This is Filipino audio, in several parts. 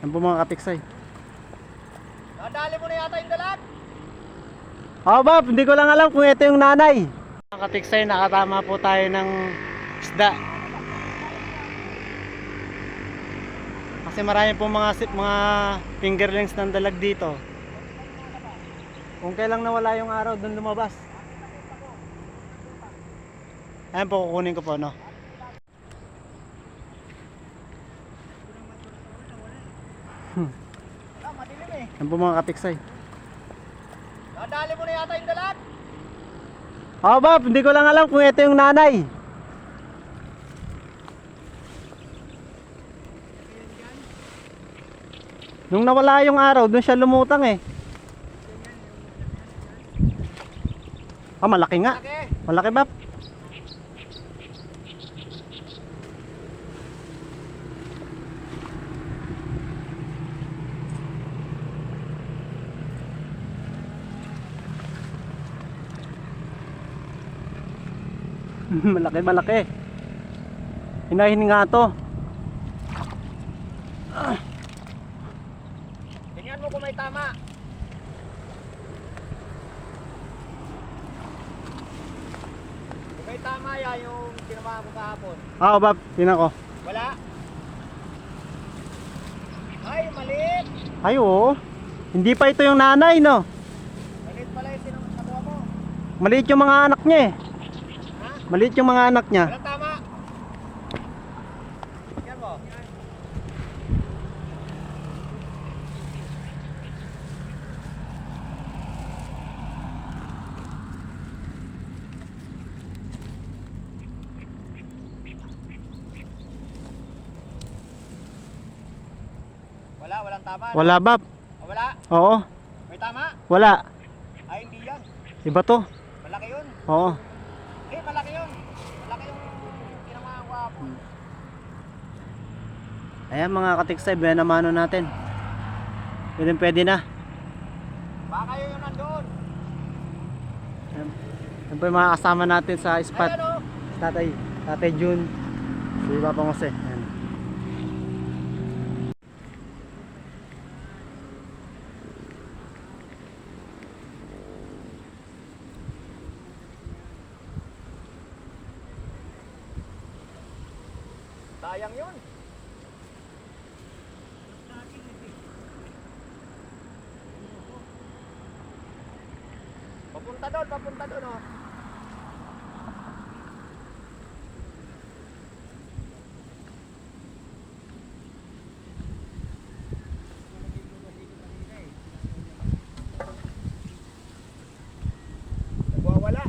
Yan po mga katiksay. Nadali mo na yata yung dalag. Oh, Bab, hindi ko lang alam kung ito yung nanay. Mga katiksay, nakatama po tayo ng isda. Kasi marami po mga mga fingerlings ng dalag dito. Kung kailang nawala yung araw, doon lumabas. Ayan po, kukunin ko po, no? Madilim eh. Yan po mga katiksay. Nadali mo na yata yung dalag. Oh, Bab, hindi ko lang alam kung ito yung nanay. Nung nawala yung araw, doon siya lumutang eh. Ah, malaki nga. Laki. Malaki, Bab. malaki, malaki. Hinahin nga to. Tingnan mo kung may tama. Kung may tama yan yung tinamaan ko kahapon. Ah, Bab, tinan ko. Wala. Ay, maliit. Ay, oo. Hindi pa ito yung nanay, no? Maliit pala yung sinang nakuha mo. Maliit yung mga anak niya eh. Maliit yung mga anak niya. Walang tama. Tingnan mo. Wala, walang tama. Wala, Bab. Ah, Wala. Oo. May tama? Wala. Ay, hindi yan. Iba to. Malaki yun. Oo. Eh. Malaki yung tinamaan ko hapon. Ayan mga katiksay, binamano natin. Pwede pwede na. Baka yun yung nandun. Ayan. Yan po yung mga kasama natin sa spot. Ayan o. Tatay, Tatay June. Si Papa Jose. Ayan. Sayang yun. Papunta doon, papunta doon oh. Nagwawala.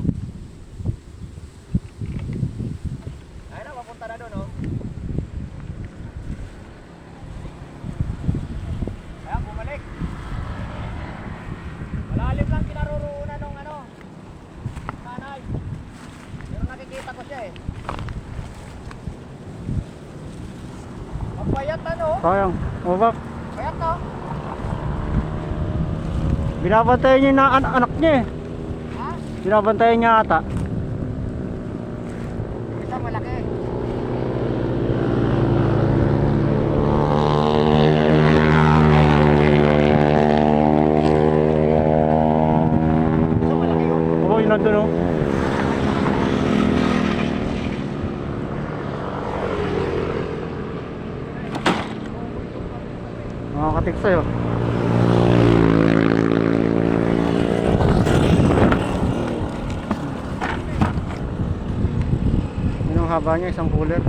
Ayun na, papunta na doon oh. Ayan, bumalik. Malalim lang kinaroroonan ng ano. Nanay. Pero nakikita ko siya eh. Payat ano? Sayang. O Pap, Payat no? binabantayan niya na an- anak niya eh. Ha? Binabantayan niya ata. Isa malaki. Isa malaki yun. Oo, yun nandun oh. Mga katiksay oh. Yun ang haba niya, isang cooler.